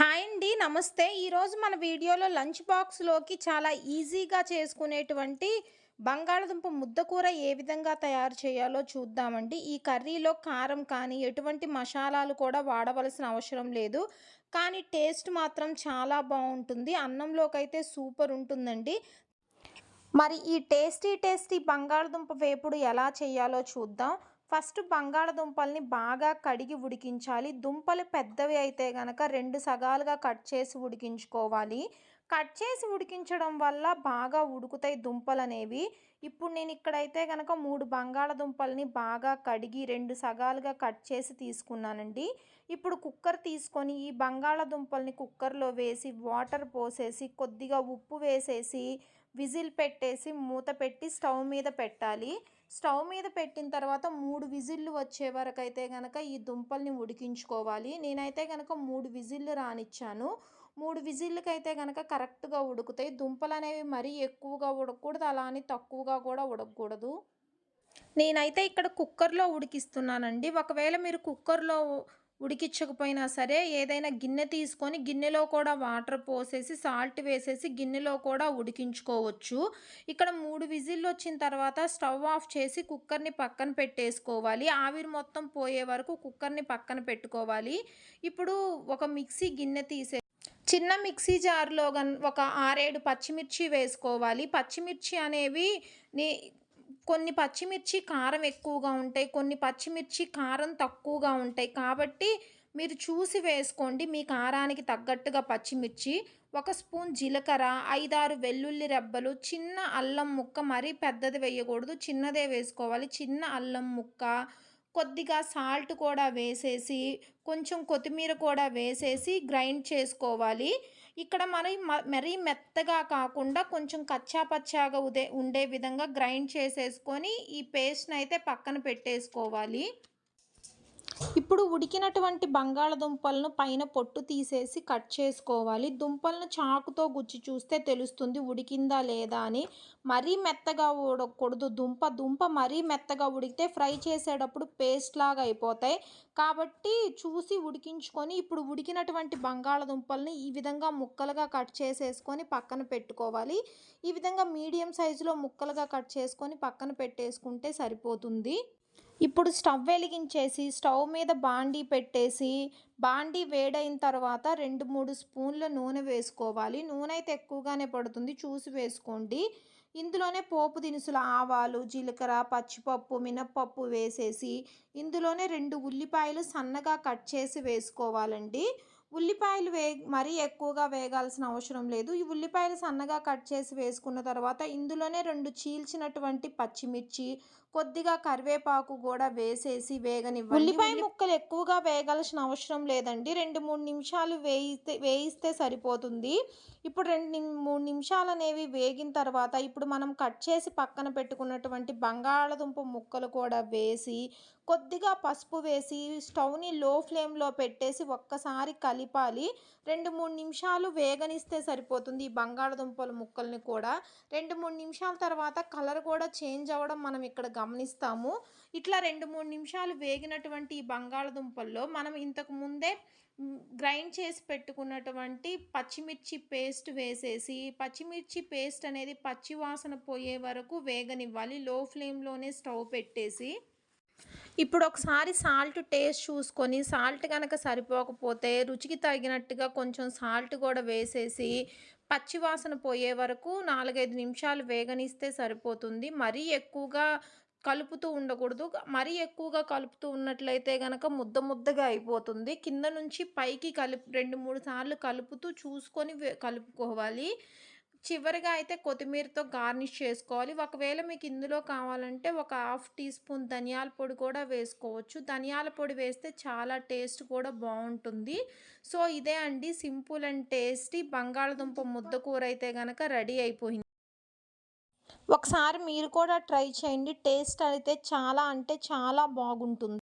Hi అండి నమస్తే. ఈరోజు మన వీడియోలో లంచ్ బాక్స్లోకి చాలా ఈజీగా చేసుకునేటువంటి బంగాళదుంప ముద్దకూర ఏ విధంగా తయారు చేయాలో చూద్దామండి. ఈ కర్రీలో కారం కానీ ఎటువంటి మసాలాలు కూడా వాడవలసిన అవసరం లేదు. కానీ టేస్ట్ మాత్రం చాలా బాగుంటుంది. అన్నంలోకి అయితే సూపర్ ఉంటుందండి. మరి ఈ టేస్టీ టేస్టీ బంగాళదుంప వేపుడు ఎలా చేయాలో చూద్దాం. ఫస్ట్ బంగాళదుంపల్ని బాగా కడిగి ఉడికించాలి. దుంపలు పెద్దవి అయితే కనుక రెండు సగాలుగా కట్ చేసి ఉడికించుకోవాలి. కట్ చేసి ఉడికించడం వల్ల బాగా ఉడుకుతాయి దుంపలు అనేవి ఇప్పుడు నేను ఇక్కడైతే కనుక మూడు బంగాళదుంపల్ని బాగా కడిగి రెండు సగాలుగా కట్ చేసి తీసుకున్నానండి. ఇప్పుడు కుక్కర్ తీసుకొని ఈ బంగాళదుంపల్ని కుక్కర్లో వేసి వాటర్ పోసేసి కొద్దిగా ఉప్పు వేసేసి విజిల్ పెట్టేసి మూత పెట్టి స్టవ్ మీద పెట్టాలి. స్టవ్ మీద పెట్టిన తర్వాత మూడు విజిల్లు వచ్చే వరకు అయితే కనుక ఈ దుంపల్ని ఉడికించుకోవాలి. నేనైతే కనుక మూడు విజిల్లు రానిచ్చాను. మూడు విజిల్లకైతే కనుక కరెక్ట్గా ఉడుకుతాయి. దుంపలు అనేవి మరీ ఎక్కువగా ఉడకూడదు. అలా అని తక్కువగా కూడా ఉడకకూడదు నేనైతే ఇక్కడ కుక్కర్లో ఉడికిస్తున్నానండి. ఒకవేళ మీరు కుక్కర్లో ఉడికించకపోయినా సరే ఏదైనా గిన్నె తీసుకొని గిన్నెలో కూడా వాటర్ పోసేసి సాల్ట్ వేసేసి గిన్నెలో కూడా ఉడికించుకోవచ్చు. ఇక్కడ మూడు విజిల్లు వచ్చిన తర్వాత స్టవ్ ఆఫ్ చేసి కుక్కర్ని పక్కన పెట్టేసుకోవాలి. ఆవిరి మొత్తం పోయే వరకు కుక్కర్ని పక్కన పెట్టుకోవాలి. ఇప్పుడు ఒక మిక్సీ గిన్నె తీసే చిన్న మిక్సీ జార్లో గన్ ఒక ఆరేడు పచ్చిమిర్చి వేసుకోవాలి. పచ్చిమిర్చి అనేవి నీ కొన్ని పచ్చిమిర్చి కారం ఎక్కువగా ఉంటాయి కొన్ని పచ్చిమిర్చి కారం తక్కువగా ఉంటాయి. కాబట్టి మీరు చూసి వేసుకోండి మీ కారానికి తగ్గట్టుగా పచ్చిమిర్చి. ఒక స్పూన్ జీలకర్ర ఐదారు వెల్లుల్లి రెబ్బలు చిన్న అల్లం ముక్క మరీ పెద్దది వేయకూడదు చిన్నదే వేసుకోవాలి. చిన్న అల్లం ముక్క కొద్దిగా సాల్ట్ కూడా వేసేసి కొంచెం కొత్తిమీర కూడా వేసేసి గ్రైండ్ చేసుకోవాలి. ఇక్కడ మరి మరీ మెత్తగా కాకుండా కొంచెం కచ్చా పచ్చాగా ఉదే ఉండే విధంగా గ్రైండ్ చేసేసుకొని ఈ పేస్ట్ని అయితే పక్కన పెట్టేసుకోవాలి. ఇప్పుడు ఉడికినటువంటి బంగాళదుంపలను పైన పొట్టు తీసేసి కట్ చేసుకోవాలి. దుంపలను చాకుతో గుచ్చి చూస్తే తెలుస్తుంది ఉడికిందా లేదా అని. మరీ మెత్తగా ఉడకూడదు. దుంప దుంప మరీ మెత్తగా ఉడికితే ఫ్రై చేసేటప్పుడు పేస్ట్ లాగా అయిపోతాయి. కాబట్టి చూసి ఉడికించుకొని ఇప్పుడు ఉడికినటువంటి బంగాళదుంపల్ని ఈ విధంగా ముక్కలుగా కట్ చేసేసుకొని పక్కన పెట్టుకోవాలి. ఈ విధంగా మీడియం సైజులో ముక్కలుగా కట్ చేసుకొని పక్కన పెట్టేసుకుంటే సరిపోతుంది. ఇప్పుడు స్టవ్ వెలిగించేసి స్టవ్ మీద బాండీ పెట్టేసి బాండీ వేడైన తర్వాత రెండు మూడు స్పూన్ల నూనె వేసుకోవాలి. నూనె అయితే ఎక్కువగానే పడుతుంది చూసి వేసుకోండి. ఇందులోనే పోపు దినుసులు ఆవాలు జీలకర్ర పచ్చిపప్పు మినప్పప్పు వేసేసి ఇందులోనే రెండు ఉల్లిపాయలు సన్నగా కట్ చేసి వేసుకోవాలండి. ఉల్లిపాయలు వే మరీ ఎక్కువగా వేగాల్సిన అవసరం లేదు. ఈ ఉల్లిపాయలు సన్నగా కట్ చేసి వేసుకున్న తర్వాత ఇందులోనే రెండు చీల్చినటువంటి పచ్చిమిర్చి కొద్దిగా కరివేపాకు కూడా వేసేసి వేగనివ్వండి. ఉల్లిపాయ ముక్కలు ఎక్కువగా వేగాల్సిన అవసరం లేదండి. రెండు మూడు నిమిషాలు వేయిస్తే వేయిస్తే సరిపోతుంది. ఇప్పుడు రెండు మూడు నిమిషాలు అనేవి వేగిన తర్వాత ఇప్పుడు మనం కట్ చేసి పక్కన పెట్టుకున్నటువంటి బంగాళదుంప ముక్కలు కూడా వేసి కొద్దిగా పసుపు వేసి స్టవ్ని లో ఫ్లేమ్లో పెట్టేసి ఒక్కసారి కలిపాలి. రెండు మూడు నిమిషాలు వేగనిస్తే సరిపోతుంది. ఈ బంగాళదుంపల ముక్కల్ని కూడా రెండు మూడు నిమిషాల తర్వాత కలర్ కూడా చేంజ్ అవ్వడం మనం ఇక్కడ గమనిస్తాము. ఇట్లా రెండు మూడు నిమిషాలు వేగినటువంటి ఈ బంగాళదుంపల్లో మనం ఇంతకు ముందే గ్రైండ్ చేసి పెట్టుకున్నటువంటి పచ్చిమిర్చి పేస్ట్ వేసేసి పచ్చిమిర్చి పేస్ట్ అనేది పచ్చి వాసన పోయే వరకు వేగనివ్వాలి. లో ఫ్లేమ్లోనే స్టవ్ పెట్టేసి ఇప్పుడు ఒకసారి సాల్ట్ టేస్ట్ చూసుకొని సాల్ట్ కనుక సరిపోకపోతే రుచికి తగినట్టుగా కొంచెం సాల్ట్ కూడా వేసేసి పచ్చివాసన పోయే వరకు నాలుగైదు నిమిషాలు వేగనిస్తే సరిపోతుంది. మరీ ఎక్కువగా కలుపుతూ ఉండకూడదు. మరీ ఎక్కువగా కలుపుతూ ఉన్నట్లయితే కనుక ముద్ద ముద్దగా అయిపోతుంది. కింద నుంచి పైకి కలుపు రెండు మూడు సార్లు కలుపుతూ చూసుకొని కలుపుకోవాలి. చివరిగా అయితే కొత్తిమీరతో గార్నిష్ చేసుకోవాలి. ఒకవేళ మీకు ఇందులో కావాలంటే ఒక హాఫ్ టీ స్పూన్ ధనియాల పొడి కూడా వేసుకోవచ్చు. ధనియాల పొడి వేస్తే చాలా టేస్ట్ కూడా బాగుంటుంది. సో ఇదే అండి సింపుల్ అండ్ టేస్టీ బంగాళదుంప ముద్ద కూర అయితే కనుక రెడీ అయిపోయింది. ఒకసారి మీరు కూడా ట్రై చేయండి. టేస్ట్ అయితే చాలా అంటే చాలా బాగుంటుంది.